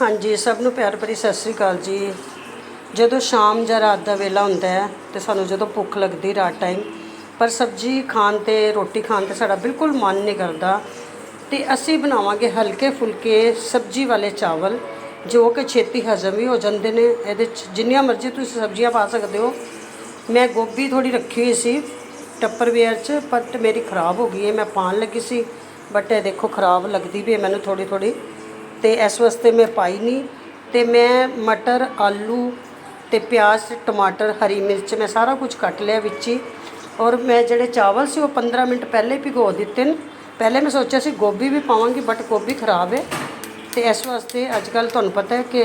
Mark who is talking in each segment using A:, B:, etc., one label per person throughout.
A: ਹਾਂਜੀ, ਸਭ ਨੂੰ ਪਿਆਰ ਭਰੀ ਸਤਿ ਸ੍ਰੀ ਅਕਾਲ ਜੀ। ਜਦੋਂ ਸ਼ਾਮ ਜਾਂ ਰਾਤ ਦਾ ਵੇਲਾ ਹੁੰਦਾ ਹੈ ਤੇ ਸਾਨੂੰ ਜਦੋਂ ਭੁੱਖ ਲੱਗਦੀ ਰਾਤ ਟਾਈਮ ਪਰ ਸਬਜ਼ੀ ਖਾਣ ਤੇ, ਰੋਟੀ ਖਾਣ ਤੇ ਸਾਡਾ ਬਿਲਕੁਲ ਮਨ ਨਹੀਂ ਕਰਦਾ। ਤੇ ਅਸੀਂ ਬਣਾਵਾਂਗੇ ਹਲਕੇ ਫੁਲਕੇ ਸਬਜ਼ੀ ਵਾਲੇ ਚਾਵਲ, ਜੋ ਕਿ ਛੇਤੀ ਹਜ਼ਮ ਵੀ ਹੋ ਜਾਂਦੇ ਨੇ। ਇਹਦੇ 'ਚ ਜਿੰਨੀਆਂ ਮਰਜ਼ੀ ਤੁਸੀਂ ਸਬਜ਼ੀਆਂ ਪਾ ਸਕਦੇ ਹੋ। ਮੈਂ ਗੋਭੀ ਥੋੜੀ ਰੱਖੀ ਹੋਈ ਸੀ ਟੱਪਰਵੇਅਰ 'ਚ ਬਟ ਮੇਰੀ ਖਰਾਬ ਹੋ ਗਈ ਹੈ, ਮੈਂ ਪਾਣ ਲੱਗੀ ਸੀ। ਬਟ ਇਹ ਦੇਖੋ, ਖਰਾਬ ਲੱਗਦੀ ਵੀ ਹੈ, ਮੈਨੂੰ ਥੋੜੀ ਥੋੜੀ ਤੇ ਇਸ ਵਾਸਤੇ ਮੈਂ ਪਾਈ ਨਹੀਂ। ਤੇ ਮੈਂ ਮਟਰ, ਆਲੂ ਤੇ ਪਿਆਜ਼, ਟਮਾਟਰ, ਹਰੀ ਮਿਰਚ ਮੈਂ ਸਾਰਾ ਕੁਝ ਕੱਟ ਲਿਆ ਵਿੱਚ। ਹੀ ਔਰ ਮੈਂ ਜਿਹੜੇ ਚਾਵਲ ਸੀ ਉਹ 15 ਮਿੰਟ ਪਹਿਲੇ ਭਿਗੋ ਦਿੱਤੇ ਨੇ। ਪਹਿਲੇ ਮੈਂ ਸੋਚਿਆ ਸੀ ਗੋਭੀ ਵੀ ਪਾਵਾਂਗੀ ਬਟ ਗੋਭੀ ਖਰਾਬ ਹੈ ਤੇ ਇਸ ਵਾਸਤੇ ਅੱਜ ਕੱਲ ਤੁਹਾਨੂੰ ਪਤਾ ਹੈ ਕਿ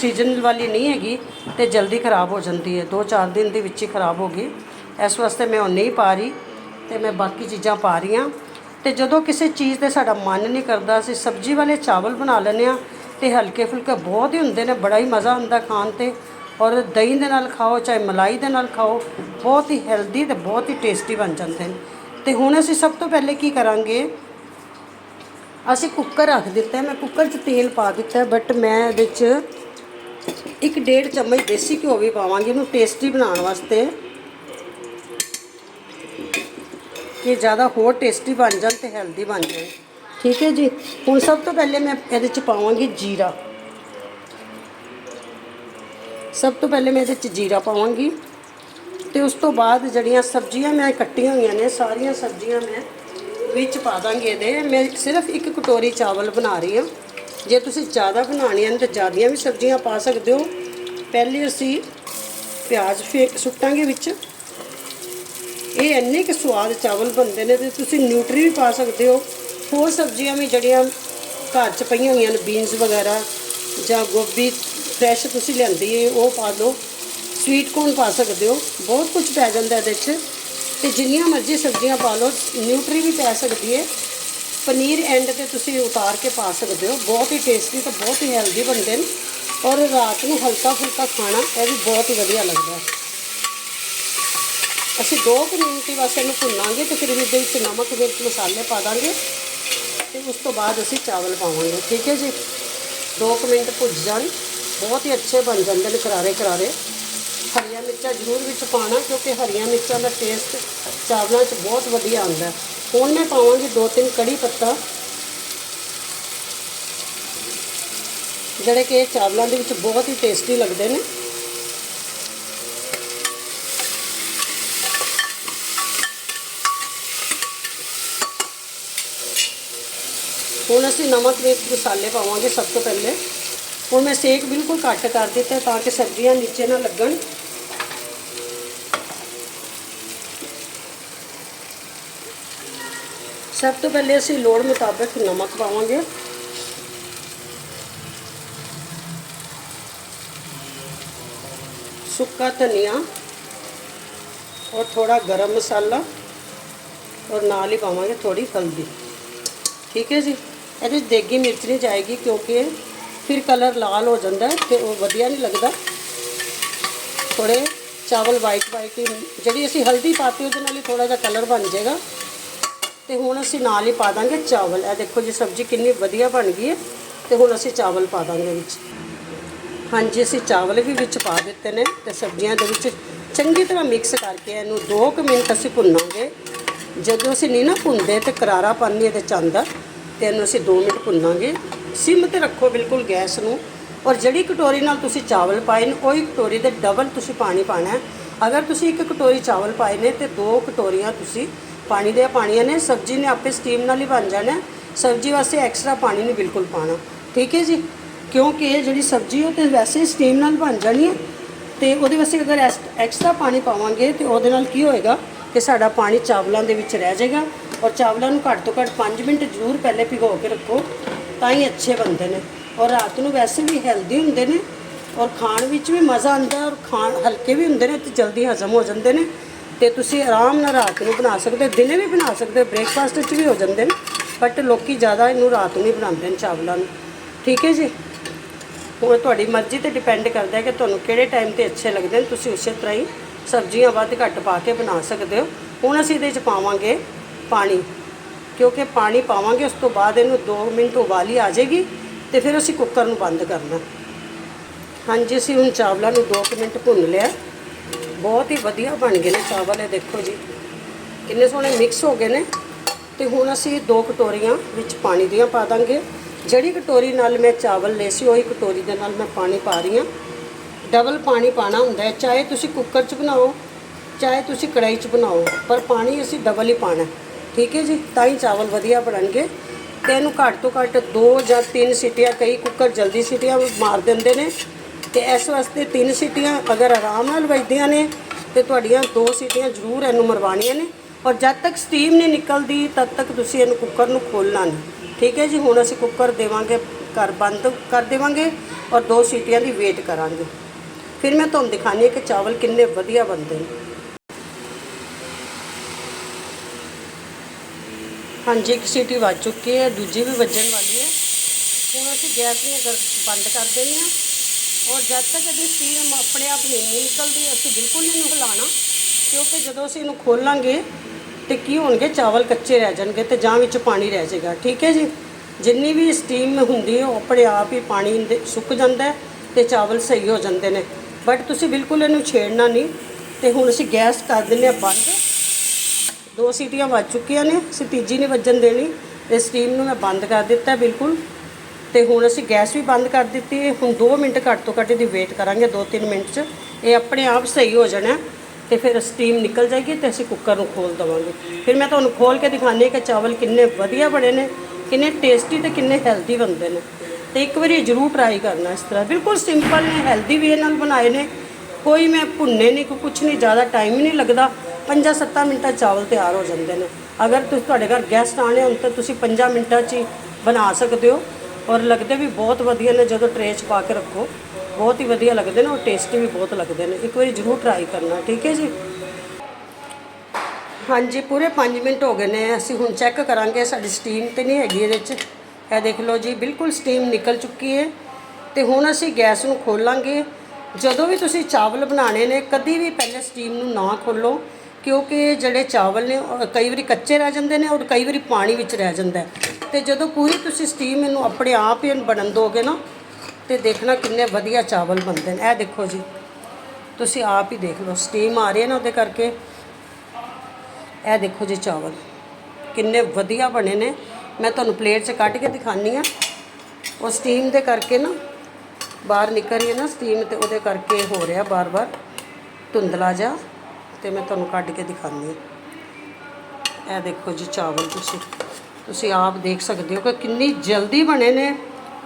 A: ਸੀਜ਼ਨ ਵਾਲੀ ਨਹੀਂ ਹੈਗੀ ਤੇ ਜਲਦੀ ਖਰਾਬ ਹੋ ਜਾਂਦੀ ਹੈ 2-4 ਦਿਨ ਦੇ ਵਿੱਚ ਹੀ ਖਰਾਬ ਹੋ ਗਈ। ਇਸ ਵਾਸਤੇ ਮੈਂ ਉਹ ਨਹੀਂ ਪਾ ਰਹੀ ਤੇ ਮੈਂ ਬਾਕੀ ਚੀਜ਼ਾਂ ਪਾ ਰਹੀ ਹਾਂ ਤੇ ਜਦੋਂ ਕਿਸੇ ਚੀਜ਼ ਤੇ ਸਾਡਾ ਮਨ ਨਹੀਂ ਕਰਦਾ, ਅਸੀਂ ਸਬਜ਼ੀ ਵਾਲੇ ਚਾਵਲ ਬਣਾ ਲੈਂਦੇ ਹਾਂ ਤੇ ਹਲਕੇ ਫੁਲਕੇ ਬਹੁਤ ਹੀ ਹੁੰਦੇ ਨੇ, ਬੜਾ ਹੀ ਮਜ਼ਾ ਆਉਂਦਾ ਖਾਣ ਤੇ। ਔਰ ਦਹੀਂ ਦੇ ਨਾਲ ਖਾਓ, ਚਾਹੇ ਮਲਾਈ ਦੇ ਨਾਲ ਖਾਓ, ਬਹੁਤ ਹੀ ਹੈਲਦੀ ਤੇ ਬਹੁਤ ਹੀ ਟੇਸਟੀ ਬਣ ਜਾਂਦੇ ਨੇ। ਤੇ ਹੁਣ ਅਸੀਂ ਸਭ ਤੋਂ ਪਹਿਲੇ ਕੀ ਕਰਾਂਗੇ? ਅਸੀਂ ਕੁੱਕਰ ਰੱਖ ਦਿੱਤਾ ਮੈਂ ਕੁੱਕਰ 'ਚ ਤੇਲ ਪਾ ਦਿੱਤਾ ਬਟ ਮੈਂ ਇਹਦੇ 'ਚ ਇੱਕ ਡੇਢ ਚਮਚ ਦੇਸੀ ਘਿਓ ਵੀ ਪਾਵਾਂਗੀ, ਇਹਨੂੰ ਟੇਸਟੀ ਬਣਾਉਣ ਵਾਸਤੇ। ਕਿ ਜ਼ਿਆਦਾ ਹੋਰ ਟੇਸਟੀ ਬਣ ਜਾਣ ਤੇ ਹੈਲਦੀ ਬਣ ਜਾਣ। ਠੀਕ ਹੈ ਜੀ? ਹੁਣ ਸਭ ਤੋਂ ਪਹਿਲੇ ਮੈਂ ਇਹਦੇ 'ਚ ਪਾਵਾਂਗੀ ਜੀਰਾ। ਸਭ ਤੋਂ ਪਹਿਲੇ ਮੈਂ ਇਹਦੇ 'ਚ ਜੀਰਾ ਪਾਵਾਂਗੀ। ਤੇ ਉਸ ਤੋਂ ਬਾਅਦ ਜਿਹੜੀਆਂ ਸਬਜ਼ੀਆਂ ਮੈਂ ਕੱਟੀਆਂ ਹੋਈਆਂ ਨੇ, ਸਾਰੀਆਂ ਸਬਜ਼ੀਆਂ ਮੈਂ ਵਿੱਚ ਪਾ ਦਾਂਗੀ ਇਹਦੇ। ਮੈਂ ਸਿਰਫ ਇੱਕ ਕਟੋਰੀ ਚਾਵਲ ਬਣਾ ਰਹੀ ਹਾਂ। ਜੇ ਤੁਸੀਂ ਜ਼ਿਆਦਾ ਬਣਾਉਣੀਆਂ ਨੇ ਤਾਂ ਜ਼ਿਆਦੀਆਂ ਵੀ ਸਬਜ਼ੀਆਂ ਪਾ ਸਕਦੇ ਹੋ। ਪਹਿਲੇ ਅਸੀਂ ਪਿਆਜ਼ ਫੇਕ ਸੁੱਟਾਂਗੇ ਵਿੱਚ। ਇਹ ਇੰਨੇ ਕਿ ਸਵਾਦ ਚਾਵਲ ਬਣਦੇ ਨੇ ਤੇ ਤੁਸੀਂ ਨਿਊਟਰੀ ਵੀ ਪਾ ਸਕਦੇ ਹੋ। ਹੋਰ ਸਬਜ਼ੀਆਂ ਵੀ ਜਿਹੜੀਆਂ ਘਰ 'ਚ ਪਈਆਂ ਹੋਈਆਂ ਨੇ ਬੀਨਸ ਵਗੈਰਾ ਜਾਂ ਗੋਭੀ ਫਰੈਸ਼ ਤੁਸੀਂ ਲਿਆਂਦੀ ਹੈ ਉਹ ਪਾ ਲਓ। ਸਵੀਟ ਕੋਰਨ ਪਾ ਸਕਦੇ ਹੋ। ਬਹੁਤ ਕੁਝ ਪੈ ਜਾਂਦਾ ਇਹਦੇ 'ਚ। ਤੇ ਜਿੰਨੀਆਂ ਮਰਜ਼ੀ ਸਬਜ਼ੀਆਂ ਪਾ ਲਓ, ਨਿਊਟਰੀ ਵੀ ਪੈ ਸਕਦੀ ਹੈ ਪਨੀਰ ਐਂਡ ਤੇ ਤੁਸੀਂ ਉਤਾਰ ਕੇ ਪਾ ਸਕਦੇ ਹੋ। ਬਹੁਤ ਹੀ ਟੇਸਟੀ ਤੇ ਬਹੁਤ ਹੀ ਹੈਲਦੀ ਬਣਦੇ ਨੇ। ਔਰ ਰਾਤ ਨੂੰ ਹਲਕਾ ਫੁਲਕਾ ਖਾਣਾ, ਇਹ ਵੀ ਬਹੁਤ ਹੀ ਵਧੀਆ ਲੱਗਦਾ। ਹੈ ਅਸੀਂ 2 ਮਿੰਟ ਹੀ ਬਸ ਇਹਨੂੰ ਭੁੰਨਾਂਗੇ ਤੇ ਫਿਰ ਇਹਦੇ ਵਿੱਚ ਨਮਕ, ਮਿਰਚ, ਮਸਾਲੇ ਪਾ ਦਾਂਗੇ। ਤੇ ਉਸ ਤੋਂ ਬਾਅਦ ਅਸੀਂ ਚਾਵਲ ਪਾਵਾਂਗੇ। ਠੀਕ ਹੈ ਜੀ? 2 ਮਿੰਟ ਭੁੱਜ ਜਾਣ। ਬਹੁਤ ਹੀ ਅੱਛੇ ਬਣ ਜਾਂਦੇ ਨੇ ਕਰਾਰੇ ਕਰਾਰੇ। ਹਰੀਆਂ ਮਿਰਚਾਂ ਜ਼ਰੂਰ ਵਿੱਚ ਪਾਣਾ ਕਿਉਂਕਿ ਹਰੀਆਂ ਮਿਰਚਾਂ ਦਾ ਟੇਸਟ ਚਾਵਲਾਂ 'ਚ ਬਹੁਤ ਵਧੀਆ ਆਉਂਦਾ ਹੁਣ ਮੈਂ ਪਾਵਾਂਗੀ 2-3 ਕੜੀ ਪੱਤਾ, ਜਿਹੜੇ ਕਿ ਚਾਵਲਾਂ ਦੇ ਵਿੱਚ ਬਹੁਤ ਹੀ ਟੇਸਟੀ ਲੱਗਦੇ ਨੇ। ਹੁਣ ਅਸੀਂ ਨਮਕ ਮਿਰਚ ਮਸਾਲੇ ਪਾਵਾਂਗੇ ਸਭ ਤੋਂ ਪਹਿਲੇ। ਹੁਣ ਮੈਂ ਸੇਕ ਬਿਲਕੁਲ ਘੱਟ ਕਰ ਦਿੱਤਾ ਤਾਂ ਕਿ ਸਬਜ਼ੀਆਂ ਨੀਚੇ ਨਾ ਲੱਗਣ। ਸਭ ਤੋਂ ਪਹਿਲੇ ਅਸੀਂ ਲੋੜ ਮੁਤਾਬਕ ਨਮਕ ਪਾਵਾਂਗੇ। ਸੁੱਕਾ ਧਨੀਆ ਔਰ ਥੋੜਾ ਗਰਮ ਮਸਾਲਾ ਔਰ ਨਾਲ ਹੀ ਪਾਵਾਂਗੇ ਥੋੜੀ ਹਲਦੀ। ਠੀਕ ਹੈ ਜੀ? ਇਹਦੇ 'ਚ ਦੇਗੀ ਮਿਰਚ ਨਹੀਂ ਜਾਏਗੀ ਕਿਉਂਕਿ ਫਿਰ ਕਲਰ ਲਾਲ ਹੋ ਜਾਂਦਾ ਹੈ ਤੇ ਉਹ ਵਧੀਆ ਨਹੀਂ ਲੱਗਦਾ। ਥੋੜੇ ਚਾਵਲ ਵਾਈਟ ਵਾਈਟ ਹੀ ਜਿਹੜੀ ਅਸੀਂ ਹਲਦੀ ਪਾਤੀ ਉਹਦੇ ਨਾਲ ਹੀ ਥੋੜਾ ਜਿਹਾ ਕਲਰ ਬਣ ਜਾਏਗਾ। ਤੇ ਹੁਣ ਅਸੀਂ ਨਾਲ ਹੀ ਪਾ ਦਾਂਗੇ ਚਾਵਲ। ਇਹ ਦੇਖੋ ਜੀ ਸਬਜ਼ੀ ਕਿੰਨੀ ਵਧੀਆ ਬਣ ਗਈ ਹੈ ਤੇ ਹੁਣ ਅਸੀਂ ਚਾਵਲ ਪਾ ਦਾਂਗੇ ਵਿੱਚ। ਹਾਂਜੀ, ਅਸੀਂ ਚਾਵਲ ਵੀ ਵਿੱਚ ਪਾ ਦਿੱਤੇ ਨੇ ਤੇ ਸਬਜ਼ੀਆਂ ਦੇ ਵਿੱਚ ਚੰਗੀ ਤਰ੍ਹਾਂ ਮਿਕਸ ਕਰਕੇ ਇਹਨੂੰ 2 ਮਿੰਟ ਅਸੀਂ ਭੁੰਨਾਂਗੇ। ਜਦੋਂ ਅਸੀਂ ਨਹੀਂ ਨਾ ਭੁੰਨਦੇ ਤੇ ਕਰਾਰਾ ਪਾਣੀ ਇਹਦੇ ਚ ਆਉਂਦਾ। ਤੇ ਇਹਨੂੰ ਅਸੀਂ 2 ਮਿੰਟ ਭੁੰਨਾਂਗੇ। ਸਿਮ ਤੇ ਰੱਖੋ ਬਿਲਕੁਲ ਗੈਸ ਨੂੰ। ਔਰ ਜਿਹੜੀ ਕਟੋਰੀ ਨਾਲ ਤੁਸੀਂ ਚਾਵਲ ਪਾਏ ਨੇ, ਉਹੀ ਕਟੋਰੀ ਦੇ ਡਬਲ ਤੁਸੀਂ ਪਾਣੀ ਪਾਣਾ ਹੈ। ਅਗਰ ਤੁਸੀਂ ਇੱਕ ਕਟੋਰੀ ਚਾਵਲ ਪਾਏ ਨੇ ਤੇ ਦੋ ਕਟੋਰੀਆਂ ਤੁਸੀਂ ਪਾਣੀ ਦੇ ਪਾਣੀਆਂ ਨੇ, ਸਬਜ਼ੀ ਨੇ ਆਪੇ ਸਟੀਮ ਨਾਲ ਹੀ ਬਣ ਜਾਣਾ ਸਬਜ਼ੀ ਵਾਸਤੇ ਐਕਸਟਰਾ ਪਾਣੀ ਨਹੀਂ ਬਿਲਕੁਲ ਪਾਣਾ। ਠੀਕ ਹੈ ਜੀ? ਕਿਉਂਕਿ ਇਹ ਜਿਹੜੀ ਸਬਜ਼ੀ ਉਹ ਤੇ ਵੈਸੇ ਹੀ ਸਟੀਮ ਨਾਲ ਬਣ ਜਾਣੀ ਹੈ। ਤੇ ਉਹਦੇ ਵਾਸਤੇ ਅਗਰ ਐਕਸਟਰਾ ਪਾਣੀ ਪਾਵਾਂਗੇ ਤੇ ਉਹਦੇ ਨਾਲ ਕੀ ਹੋਏਗਾ ਕਿ ਸਾਡਾ ਪਾਣੀ ਚਾਵਲਾਂ ਦੇ ਵਿੱਚ ਰਹਿ ਜਾਏਗਾ। ਔਰ ਚਾਵਲਾਂ ਨੂੰ ਘੱਟ ਤੋਂ ਘੱਟ 5 ਮਿੰਟ ਜ਼ਰੂਰ ਪਹਿਲੇ ਭਿਗੋ ਕੇ ਰੱਖੋ, ਤਾਂ ਹੀ ਅੱਛੇ ਬਣਦੇ ਨੇ। ਔਰ ਰਾਤ ਨੂੰ ਵੈਸੇ ਵੀ ਹੈਲਦੀ ਹੁੰਦੇ ਨੇ ਔਰ ਖਾਣ ਵਿੱਚ ਵੀ ਮਜ਼ਾ ਆਉਂਦਾ ਔਰ ਖਾਣ ਹਲਕੇ ਵੀ ਹੁੰਦੇ ਨੇ ਤੇ ਜਲਦੀ ਹਜ਼ਮ ਹੋ ਜਾਂਦੇ ਨੇ ਤੇ ਤੁਸੀਂ ਆਰਾਮ ਨਾਲ ਰਾਤ ਨੂੰ ਬਣਾ ਸਕਦੇ ਹੋ ਦਿਨੇ ਵੀ ਬਣਾ ਸਕਦੇ ਹੋ ਬ੍ਰੇਕਫਾਸਟ ਵਿੱਚ ਵੀ ਹੋ ਜਾਂਦੇ ਨੇ ਬਟ ਲੋਕੀ ਜ਼ਿਆਦਾ ਇਹਨੂੰ ਰਾਤ ਨੂੰ ਹੀ ਬਣਾਉਂਦੇ ਨੇ ਚਾਵਲਾਂ ਨੂੰ। ਠੀਕ ਹੈ ਜੀ? ਹੁਣ ਤੁਹਾਡੀ ਮਰਜ਼ੀ ਤੇ ਡਿਪੈਂਡ ਕਰਦਾ ਹੈ ਕਿ ਤੁਹਾਨੂੰ ਕਿਹੜੇ ਟਾਈਮ ਤੇ ਅੱਛੇ ਲੱਗਦੇ ਨੇ, ਤੁਸੀਂ ਉਸੇ ਤਰ੍ਹਾਂ ਹੀ ਸਬਜ਼ੀਆਂ ਵੱਧ ਘੱਟ ਪਾ ਕੇ ਬਣਾ ਸਕਦੇ ਹੋ। ਹੁਣ ਅਸੀਂ ਇਹਦੇ ਵਿੱਚ ਪਾਵਾਂਗੇ ਪਾਣੀ। ਕਿਉਂਕਿ ਪਾਣੀ ਪਾਵਾਂਗੇ, ਉਸ ਤੋਂ ਬਾਅਦ ਇਹਨੂੰ 2 ਮਿੰਟ ਉਬਾਲੀ ਆ ਜਾਏਗੀ ਤੇ ਫਿਰ ਅਸੀਂ ਕੁੱਕਰ ਨੂੰ ਬੰਦ ਕਰਨਾ। ਹਾਂਜੀ, ਅਸੀਂ ਹੁਣ ਚਾਵਲਾਂ ਨੂੰ 2 ਮਿੰਟ ਭੁੰਨ ਲਿਆ। ਬਹੁਤ ਹੀ ਵਧੀਆ ਬਣ ਗਏ ਨੇ ਚਾਵਲ, ਇਹ ਦੇਖੋ ਜੀ। ਕਿੰਨੇ ਸੋਹਣੇ ਮਿਕਸ ਹੋ ਗਏ ਨੇ। ਤੇ ਹੁਣ ਅਸੀਂ ਦੋ ਕਟੋਰੀਆਂ ਵਿੱਚ ਪਾਣੀ ਦੀਆਂ ਪਾ ਦਾਂਗੇ। ਜਿਹੜੀ ਕਟੋਰੀ ਨਾਲ ਮੈਂ ਚਾਵਲ ਲਏ ਸੀ, ਉਹੀ ਕਟੋਰੀ ਦੇ ਨਾਲ ਮੈਂ ਪਾਣੀ ਪਾ ਰਹੀ ਹਾਂ। ਡਬਲ ਪਾਣੀ ਪਾਣਾ ਹੁੰਦਾ ਹੈ, ਚਾਹੇ ਤੁਸੀਂ ਕੁੱਕਰ 'ਚ ਬਣਾਓ, ਚਾਹੇ ਤੁਸੀਂ ਕੜਾਈ 'ਚ ਬਣਾਓ, ਪਰ ਪਾਣੀ ਅਸੀਂ ਡਬਲ ਹੀ ਪਾਣਾ ਠੀਕ ਹੈ ਜੀ ਤਾਂ ਹੀ ਚਾਵਲ ਵਧੀਆ ਬਣਨਗੇ। ਤੇ ਇਹਨੂੰ ਘੱਟ ਤੋਂ ਘੱਟ 2 ਜਾਂ 3 ਸੀਟੀਆਂ, ਕਈ ਕੁੱਕਰ ਜਲਦੀ ਸੀਟੀਆਂ ਮਾਰ ਦਿੰਦੇ ਨੇ। ਤੇ ਇਸ ਵਾਸਤੇ 3 ਸੀਟੀਆਂ ਅਗਰ ਆਰਾਮ ਨਾਲ ਵੱਜਦੀਆਂ ਨੇ, ਤੇ ਤੁਹਾਡੀਆਂ 2 ਸੀਟੀਆਂ ਜ਼ਰੂਰ ਇਹਨੂੰ ਮਰਵਾਉਣੀਆਂ ਨੇ। ਔਰ ਜਦ ਤੱਕ ਸਟੀਮ ਨਹੀਂ ਨਿਕਲਦੀ, ਤਦ ਤੱਕ ਤੁਸੀਂ ਇਹਨੂੰ ਕੁੱਕਰ ਨੂੰ ਖੋਲਣਾ ਨਹੀਂ। ਠੀਕ ਹੈ ਜੀ, ਹੁਣ ਅਸੀਂ ਕੁੱਕਰ ਦੇਵਾਂਗੇ ਕਰ ਬੰਦ ਕਰ ਦੇਵਾਂਗੇ ਔਰ 2 ਸੀਟੀਆਂ ਦੀ ਵੇਟ ਕਰਾਂਗੇ। ਫਿਰ ਮੈਂ ਤੁਹਾਨੂੰ ਦਿਖਾਣੀ ਹੈ ਕਿ ਚਾਵਲ ਕਿੰਨੇ ਵਧੀਆ ਬਣਦੇ ਨੇ। ਹਾਂਜੀ, ਇੱਕ ਸੀਟੀ ਵੱਜ ਚੁੱਕੀ ਹੈ, ਦੂਜੀ ਵੀ ਵੱਜਣ ਵਾਲੀ ਹੈ। ਹੁਣ ਅਸੀਂ ਗੈਸ ਨੂੰ ਅਗਰ ਬੰਦ ਕਰ ਦੇਣੀ ਆ ਔਰ ਜਦ ਤੱਕ ਇਹਦੀ ਸਟੀਮ ਆਪਣੇ ਆਪ ਨਹੀਂ ਨਿਕਲਦੀ, ਅਸੀਂ ਬਿਲਕੁਲ ਇਹਨੂੰ ਹਿਲਾਉਣਾ। ਕਿਉਂਕਿ ਜਦੋਂ ਅਸੀਂ ਇਹਨੂੰ ਖੋਲਾਂਗੇ ਤੇ ਕੀ ਹੋਣਗੇ? ਚਾਵਲ ਕੱਚੇ ਰਹਿ ਜਾਣਗੇ ਤੇ ਜਾਂ ਵਿੱਚ ਪਾਣੀ ਰਹਿ ਜਾਏਗਾ। ਠੀਕ ਹੈ ਜੀ? ਜਿੰਨੀ ਵੀ ਸਟੀਮ ਹੁੰਦੀ ਹੈ, ਉਹ ਆਪਣੇ ਆਪ ਹੀ ਪਾਣੀ ਸੁੱਕ ਜਾਂਦਾ ਹੈ ਤੇ ਚਾਵਲ ਸਹੀ ਹੋ ਜਾਂਦੇ ਨੇ। ਬਟ ਤੁਸੀਂ ਬਿਲਕੁਲ ਇਹਨੂੰ ਛੇੜਨਾ ਨਹੀਂ। ਤੇ ਹੁਣ ਅਸੀਂ ਗੈਸ ਕਰ ਦਿੰਦੇ ਹਾਂ ਬੰਦ। ਦੋ ਸੀਟੀਆਂ ਵੱਜ ਚੁੱਕੀਆਂ ਨੇ, ਅਸੀਂ ਤੀਜੀ ਨਹੀਂ ਵੱਜਣ ਦੇਣੀ। ਤੇ ਸਟੀਮ ਨੂੰ ਮੈਂ ਬੰਦ ਕਰ ਦਿੱਤਾ ਬਿਲਕੁਲ। ਤੇ ਹੁਣ ਅਸੀਂ ਗੈਸ ਵੀ ਬੰਦ ਕਰ ਦਿੱਤੀ ਹੈ। ਹੁਣ 2 ਮਿੰਟ ਘੱਟ ਤੋਂ ਘੱਟ ਇਹਦੀ ਵੇਟ ਕਰਾਂਗੇ 2-3 ਮਿੰਟ 'ਚ। ਇਹ ਆਪਣੇ ਆਪ ਸਹੀ ਹੋ ਜਾਣਾ। ਤੇ ਫਿਰ ਸਟੀਮ ਨਿਕਲ ਜਾਏਗੀ ਤੇ ਅਸੀਂ ਕੁੱਕਰ ਨੂੰ ਖੋਲ ਦਵਾਂਗੇ। ਫਿਰ ਮੈਂ ਤੁਹਾਨੂੰ ਖੋਲ ਕੇ ਦਿਖਾਉਂਦੀ ਹਾਂ ਕਿ ਚਾਵਲ ਕਿੰਨੇ ਵਧੀਆ ਬਣੇ ਨੇ, ਕਿੰਨੇ ਟੇਸਟੀ ਤੇ ਕਿੰਨੇ ਹੈਲਦੀ ਬਣਦੇ ਨੇ। ਤੇ ਇੱਕ ਵਾਰੀ ਜ਼ਰੂਰ ਟਰਾਈ ਕਰਨਾ ਇਸ ਤਰ੍ਹਾਂ। ਬਿਲਕੁਲ ਸਿੰਪਲ ਨੇ ਹੈਲਦੀ ਵੇ ਨਾਲ ਬਣਾਏ ਨੇ। ਕੋਈ ਮੈਂ ਭੁੰਨੇ ਨਹੀਂ ਕੋਈ ਕੁਛ ਨਹੀਂ ਜ਼ਿਆਦਾ ਟਾਈਮ ਨਹੀਂ ਲੱਗਦਾ। 5-7 ਮਿੰਟਾਂ ਚਾਵਲ ਤਿਆਰ ਹੋ ਜਾਂਦੇ ਨੇ। ਅਗਰ ਤੁਸੀਂ ਤੁਹਾਡੇ ਘਰ ਗੈਸਟ ਆਣੇ ਹੋਣ ਤਾਂ ਤੁਸੀਂ 5 ਮਿੰਟਾਂ 'ਚ ਹੀ ਬਣਾ ਸਕਦੇ ਹੋ। ਔਰ ਲੱਗਦੇ ਵੀ ਬਹੁਤ ਵਧੀਆ ਨੇ, ਜਦੋਂ ਟਰੇ 'ਚ ਪਾ ਕੇ ਰੱਖੋ, ਬਹੁਤ ਹੀ ਵਧੀਆ ਲੱਗਦੇ ਨੇ ਔਰ ਟੇਸਟੀ ਵੀ ਬਹੁਤ ਲੱਗਦੇ ਨੇ। ਇੱਕ ਵਾਰੀ ਜ਼ਰੂਰ ਟਰਾਈ ਕਰਨਾ, ਠੀਕ ਹੈ ਜੀ? ਹਾਂਜੀ, ਪੂਰੇ 5 ਮਿੰਟ ਹੋ ਗਏ ਨੇ, ਅਸੀਂ ਹੁਣ ਚੈੱਕ ਕਰਾਂਗੇ, ਸਾਡੀ ਸਟੀਮ ਤੇ ਨਹੀਂ ਹੈਗੀ ਇਹਦੇ 'ਚ। ਇਹ ਦੇਖ ਲਓ ਜੀ, ਬਿਲਕੁਲ ਸਟੀਮ ਨਿਕਲ ਚੁੱਕੀ ਹੈ। ਤੇ ਹੁਣ ਅਸੀਂ ਗੈਸ ਨੂੰ ਖੋਲਾਂਗੇ। ਜਦੋਂ ਵੀ ਤੁਸੀਂ ਚਾਵਲ ਬਣਾਉਣੇ ਨੇ, ਕਦੀ ਵੀ ਪਹਿਲੇ ਸਟੀਮ ਨੂੰ ਨਾ ਖੋਲੋ। ਕਿਉਂਕਿ ਜਿਹੜੇ ਚਾਵਲ ਨੇ, ਉਹ ਕਈ ਵਾਰੀ ਕੱਚੇ ਰਹਿ ਜਾਂਦੇ ਨੇ ਔਰ ਕਈ ਵਾਰੀ ਪਾਣੀ ਵਿੱਚ ਰਹਿ ਜਾਂਦਾ ਹੈ। ਤੇ ਜਦੋਂ ਪੂਰੀ ਤੁਸੀਂ ਸਟੀਮ ਇਹਨੂੰ ਆਪਣੇ ਆਪ ਹੀ ਬਣਨ ਦੋਗੇ ਨਾ, ਤੇ ਦੇਖਣਾ ਕਿੰਨੇ ਵਧੀਆ ਚਾਵਲ ਬਣਦੇ ਨੇ। ਇਹ ਦੇਖੋ ਜੀ, ਤੁਸੀਂ ਆਪ ਹੀ ਦੇਖ ਲਓ ਸਟੀਮ ਆ ਰਹੀ ਹੈ ਨਾ ਉਹਦੇ ਕਰਕੇ। ਇਹ ਦੇਖੋ ਜੀ ਚਾਵਲ, ਕਿੰਨੇ ਵਧੀਆ ਬਣੇ ਨੇ। ਮੈਂ ਤੁਹਾਨੂੰ ਪਲੇਟ 'ਚ ਕੱਢ ਕੇ ਦਿਖਾਨੀ ਆ ਉਹ ਸਟੀਮ ਦੇ ਕਰਕੇ ਨਾ, ਬਾਹਰ ਨਿਕਲ ਰਹੀ ਹੈ ਨਾ ਸਟੀਮ ਤੇ ਉਹਦੇ ਕਰਕੇ ਹੋ ਰਿਹਾ ਬਾਰ-ਬਾਰ ਧੁੰਦਲਾ ਜਾ ਤੇ ਮੈਂ ਤੁਹਾਨੂੰ ਕੱਢ ਕੇ ਦਿਖਾਉਂਦੀ ਆ ਇਹ ਦੇਖੋ ਜੀ ਚਾਵਲ ਤੁਸੀਂ। ਤੁਸੀਂ ਆਪ ਦੇਖ ਸਕਦੇ ਹੋ ਕਿ ਕਿੰਨੀ ਜਲਦੀ ਬਣੇ ਨੇ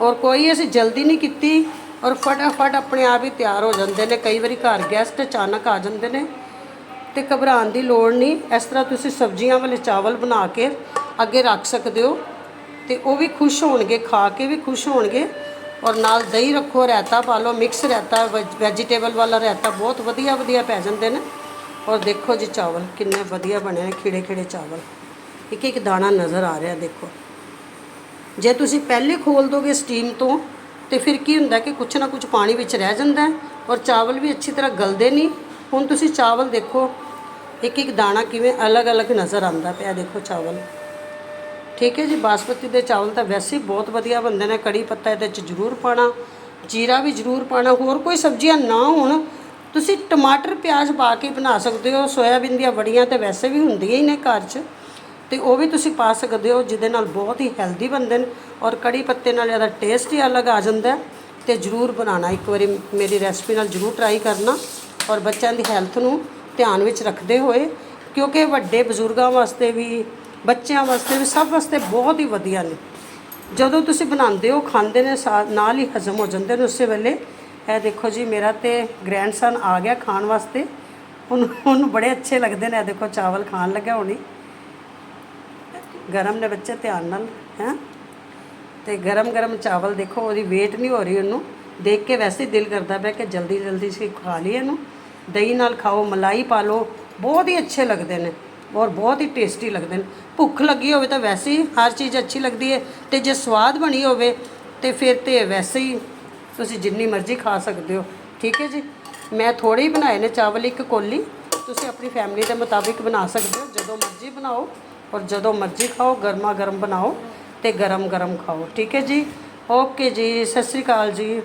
A: ਔਰ ਕੋਈ ਅਸੀਂ ਜਲਦੀ ਨਹੀਂ ਕੀਤੀ ਔਰ ਫਟਾਫਟ ਆਪਣੇ ਆਪ ਹੀ ਤਿਆਰ ਹੋ ਜਾਂਦੇ ਨੇ। ਕਈ ਵਾਰੀ ਘਰ ਗੈਸਟ ਅਚਾਨਕ ਆ ਜਾਂਦੇ ਨੇ ਤੇ ਘਬਰਾਉਣ ਦੀ ਲੋੜ ਨਹੀਂ। ਇਸ ਤਰ੍ਹਾਂ ਤੁਸੀਂ ਸਬਜ਼ੀਆਂ ਵਾਲੇ ਚਾਵਲ ਬਣਾ ਕੇ ਅੱਗੇ ਰੱਖ ਸਕਦੇ ਹੋ ਤੇ ਉਹ ਵੀ ਖੁਸ਼ ਹੋਣਗੇ, ਖਾ ਕੇ ਵੀ ਖੁਸ਼ ਹੋਣਗੇ ਔਰ ਨਾਲ ਦਹੀਂ ਰੱਖੋ, ਰਾਇਤਾ ਪਾ ਲਓ ਮਿਕਸ ਰਾਇਤਾ ਵੈਜੀਟੇਬਲ ਵਾਲਾ ਰਾਇਤਾ ਬਹੁਤ ਵਧੀਆ ਵਧੀਆ ਪੈ ਜਾਂਦੇ ਨੇ। ਔਰ ਦੇਖੋ ਜੀ ਚਾਵਲ ਕਿੰਨੇ ਵਧੀਆ ਬਣੇ ਨੇ ਖਿੜੇ ਖਿੜੇ ਚਾਵਲ। ਇੱਕ ਇੱਕ ਦਾਣਾ ਨਜ਼ਰ ਆ ਰਿਹਾ, ਦੇਖੋ। ਜੇ ਤੁਸੀਂ ਪਹਿਲੇ ਖੋਲ ਦੋਗੇ ਸਟੀਮ ਤੋਂ, ਤੇ ਫਿਰ ਕੀ ਹੁੰਦਾ ਕਿ ਕੁਛ ਨਾ ਕੁਛ ਪਾਣੀ ਵਿੱਚ ਰਹਿ ਜਾਂਦਾ ਔਰ ਚਾਵਲ ਵੀ ਅੱਛੀ ਤਰ੍ਹਾਂ ਗਲਦੇ ਨਹੀਂ। ਹੁਣ ਤੁਸੀਂ ਚਾਵਲ ਦੇਖੋ, ਇੱਕ ਇੱਕ ਦਾਣਾ ਕਿਵੇਂ ਅਲੱਗ-ਅਲੱਗ ਨਜ਼ਰ ਆਉਂਦਾ ਪਿਆ, ਦੇਖੋ ਚਾਵਲ। ਠੀਕ ਹੈ ਜੀ, ਬਾਸਮਤੀ ਦੇ ਚਾਵਲ ਤਾਂ ਵੈਸੇ ਹੀ ਬਹੁਤ ਵਧੀਆ ਬਣਦੇ ਨੇ, ਕੜੀ ਪੱਤਾ ਇਹਦੇ ਚ ਜ਼ਰੂਰ ਪਾਣਾ ਜੀਰਾ ਵੀ ਜ਼ਰੂਰ ਪਾਣਾ ਹੋਰ ਕੋਈ ਸਬਜ਼ੀਆਂ ਨਾ ਹੋਣ ਤੁਸੀਂ ਟਮਾਟਰ, ਪਿਆਜ਼ ਪਾ ਕੇ ਬਣਾ ਸਕਦੇ ਹੋ। ਸੋਇਆਬੀਨ ਦੀਆਂ ਵੜੀਆਂ ਤੇ ਵੈਸੇ ਵੀ ਹੁੰਦੀਆਂ ਹੀ ਨੇ ਘਰ 'ਚ। ਤੇ ਉਹ ਵੀ ਤੁਸੀਂ ਪਾ ਸਕਦੇ ਹੋ, ਜਿਹਦੇ ਨਾਲ ਬਹੁਤ ਹੀ ਹੈਲਦੀ ਬਣਦੇ ਨੇ ਔਰ ਕੜੀ ਪੱਤੇ ਨਾਲ ਇਹਦਾ ਟੇਸਟ ਹੀ ਅਲੱਗ ਆ ਜਾਂਦਾ ਹੈ। ਤੇ ਜ਼ਰੂਰ ਬਣਾਉਣਾ, ਇੱਕ ਵਾਰੀ ਮੇਰੀ ਰੈਸਪੀ ਨਾਲ ਜ਼ਰੂਰ ਟਰਾਈ ਕਰਨਾ ਔਰ ਬੱਚਿਆਂ ਦੀ ਹੈਲਥ ਨੂੰ ਧਿਆਨ ਵਿੱਚ ਰੱਖਦੇ ਹੋਏ, ਕਿਉਂਕਿ ਵੱਡੇ ਬਜ਼ੁਰਗਾਂ ਵਾਸਤੇ ਵੀ, ਬੱਚਿਆਂ ਵਾਸਤੇ ਵੀ ਸਭ ਵਾਸਤੇ ਬਹੁਤ ਹੀ ਵਧੀਆ ਨੇ। ਜਦੋਂ ਤੁਸੀਂ ਬਣਾਉਂਦੇ ਹੋ, ਖਾਂਦੇ ਨੇ, ਸਾ- ਨਾਲ ਹੀ ਹਜ਼ਮ ਹੋ ਜਾਂਦੇ ਨੇ ਉਸੇ ਵੇਲੇ। ਇਹ ਦੇਖੋ ਜੀ, ਮੇਰਾ ਤੇ ਗ੍ਰੈਂਡਸਨ ਆ ਗਿਆ ਖਾਣ ਵਾਸਤੇ। ਉਹਨੂੰ ਉਹਨੂੰ ਬੜੇ ਅੱਛੇ ਲੱਗਦੇ ਨੇ, ਇਹ ਦੇਖੋ ਚਾਵਲ ਖਾਣ ਲੱਗਾ ਹੁਣੀ। ਗਰਮ ਨੇ ਬੱਚੇ ਧਿਆਨ ਨਾਲ, ਹੈ? ਤੇ ਗਰਮ ਗਰਮ ਚਾਵਲ ਦੇਖੋ, ਉਹਦੀ ਵੇਟ ਨਹੀਂ ਹੋ ਰਹੀ ਉਹਨੂੰ। ਦੇਖ ਕੇ ਵੈਸੇ ਹੀ ਦਿਲ ਕਰਦਾ ਪਿਆ ਕਿ ਜਲਦੀ ਜਲਦੀ ਸੀ ਖਾ ਲਈਏ ਇਹਨੂੰ। ਦਹੀਂ ਨਾਲ ਖਾਓ, ਮਲਾਈ ਪਾ ਲਓ, ਬਹੁਤ ਹੀ ਅੱਛੇ ਲੱਗਦੇ ਨੇ ਔਰ ਬਹੁਤ ਹੀ ਟੇਸਟੀ ਲੱਗਦੇ ਨੇ। ਭੁੱਖ ਲੱਗੀ ਹੋਵੇ ਤਾਂ ਵੈਸੇ ਹੀ ਹਰ ਚੀਜ਼ ਅੱਛੀ ਲੱਗਦੀ ਹੈ ਤੇ ਜੇ ਸਵਾਦ ਬਣੀ ਹੋਵੇ ਤੇ ਫਿਰ ਤੇ ਵੈਸੇ ਹੀ ਤੁਸੀਂ ਜਿੰਨੀ ਮਰਜ਼ੀ ਖਾ ਸਕਦੇ ਹੋ। ਠੀਕ ਹੈ ਜੀ? ਮੈਂ ਥੋੜੇ ਹੀ ਬਣਾਏ ਨੇ ਚਾਵਲ, ਇੱਕ ਕੋਲੀ। ਤੁਸੀਂ ਆਪਣੀ ਫੈਮਿਲੀ ਦੇ ਮੁਤਾਬਿਕ ਬਣਾ ਸਕਦੇ ਹੋ। ਜਦੋਂ ਮਰਜ਼ੀ ਬਣਾਓ ਔਰ ਜਦੋਂ ਮਰਜ਼ੀ ਖਾਓ ਗਰਮਾ ਗਰਮ ਬਣਾਓ ਤੇ ਗਰਮ ਗਰਮ ਖਾਓ। ਠੀਕ ਹੈ ਜੀ? ਓਕੇ ਜੀ, ਸਤਿ ਸ੍ਰੀ ਅਕਾਲ ਜੀ।